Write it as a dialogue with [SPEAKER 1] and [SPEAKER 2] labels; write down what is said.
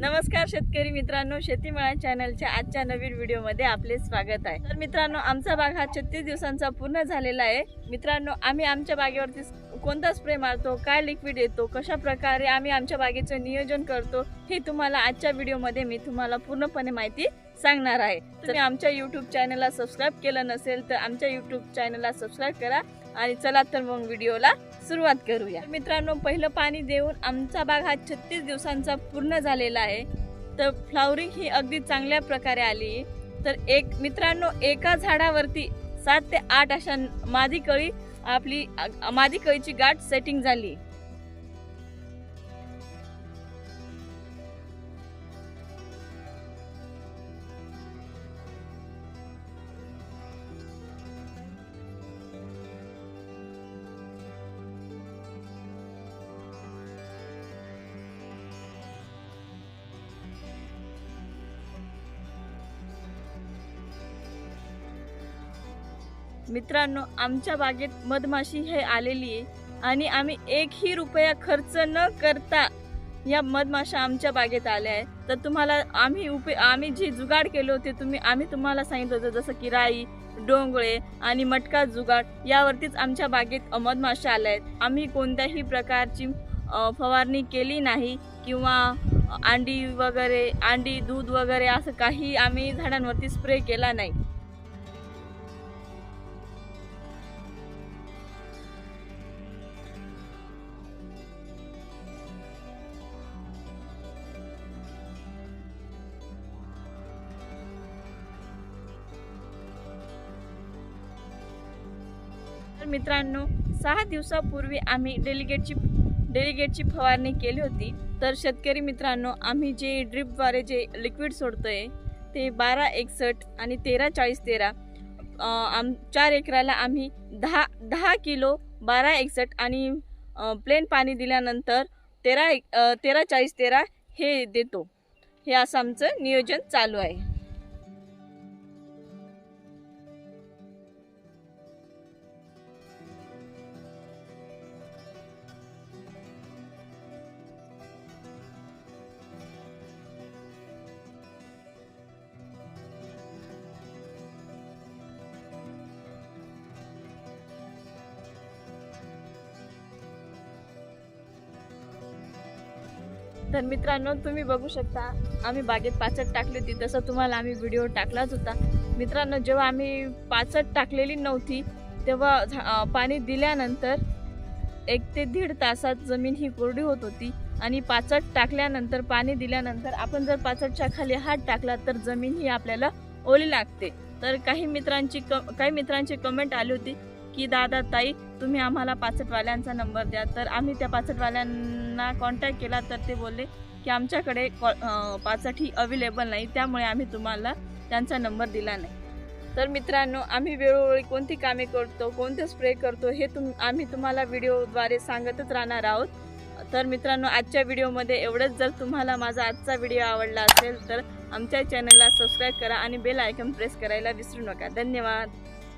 [SPEAKER 1] नमस्कार शेतकरी मित्रांनो शेतीमळा चॅनलच्या आजच्या नवीन व्हिडिओमध्ये आपले स्वागत आहे. तर मित्रांनो आमचा बाग हा छत्तीस दिवसांचा पूर्ण झालेला आहे. मित्रांनो आम्ही आमच्या बागेवरती कोणता स्प्रे मारतो काय लिक्विड येतो कशा प्रकारे आम्ही आमच्या बागेचं नियोजन करतो हे तुम्हाला आजच्या व्हिडिओमध्ये मी तुम्हाला पूर्णपणे माहिती सांगणार आहे. तुम्ही आमच्या युट्यूब चॅनलला सबस्क्राईब केलं नसेल तर आमच्या युट्यूब चॅनलला सबस्क्राईब करा आणि चला तर मग व्हिडिओला सुरुवात करूया. मित्रांनो पहिलं पाणी देऊन आमचा बाग हा छत्तीस दिवसांचा पूर्ण झालेला आहे. तर फ्लावरिंग ही अगदी चांगल्या प्रकारे आली. तर एक मित्रांनो एका झाडावरती सात ते आठ अशा मादी कळी आपली मादी कळीची गाठ सेटिंग झाली. मित्रांनो आमच्या बागेत मधमाशी हे आलेली आहे आणि आम्ही एकही रुपया खर्च न करता या मधमाशा आमच्या बागेत आल्या आहेत. तर तुम्हाला आम्ही उपे आम्ही जे जुगाड केले होते तुम्ही आम्ही तुम्हाला सांगितलं होतं जसं की राई डोंगळे आणि मटका जुगाड यावरतीच आमच्या बागेत मधमाशा आल्या आहेत. आम्ही कोणत्याही प्रकारची फवारणी केली नाही किंवा अंडी वगैरे अंडी दूध वगैरे असं काही आम्ही झाडांवरती स्प्रे केला नाही. मित्रांनो सहा दिवसापूर्वी आम्ही डेलिगेटची डेलिगेटची फवारणी केली होती. तर शेतकरी मित्रांनो आम्ही जे ड्रिपद्वारे जे लिक्विड सोडतोय ते बारा एकसष्ट आणि तेरा चाळीस तेरा आम चार एकराला आम्ही दहा दहा किलो बारा एकसष्ट आणि प्लेन पाणी दिल्यानंतर तेरा एक तेरा चाळीस तेरा हे देतो. हे असं आमचं नियोजन चालू आहे. तर मित्रांनो तुम्ही बघू शकता आम्ही बागेत पाचट टाकली होती. तसं तुम्हाला आम्ही व्हिडिओ टाकलाच होता. मित्रांनो जेव्हा आम्ही पाचट टाकलेली नव्हती तेव्हा झा- पाणी दिल्यानंतर एक ते दीड तासात जमीन ही कोरडी होत होती आणि पाचट टाकल्यानंतर पाणी दिल्यानंतर आपण जर पाचटच्या खाली हात टाकला तर जमीन ही आपल्याला ओली लागते. तर काही मित्रांची क काही मित्रांची कमेंट आली होती की दादा ताई तुम्ही आम्हाला पाचटवाल्यांचा नंबर द्या. तर आम्ही त्या पाचटवाल्यांना कॉन्टॅक्ट केला तर ते बोलले की आमच्याकडे कॉ पाचट ही अवेलेबल नाही त्यामुळे आम्ही तुम्हाला त्यांचा नंबर दिला नाही. तर मित्रांनो आम्ही वेळोवेळी कोणती कामे करतो कोणते स्प्रे करतो हे तुम आम्ही तुम्हाला व्हिडिओद्वारे सांगतच राहणार आहोत. तर मित्रांनो आजच्या व्हिडिओमध्ये एवढंच. जर तुम्हाला माझा आजचा व्हिडिओ आवडला असेल तर आमच्या चॅनलला सबस्क्राईब करा आणि बेल आयकन प्रेस करायला विसरू नका. धन्यवाद.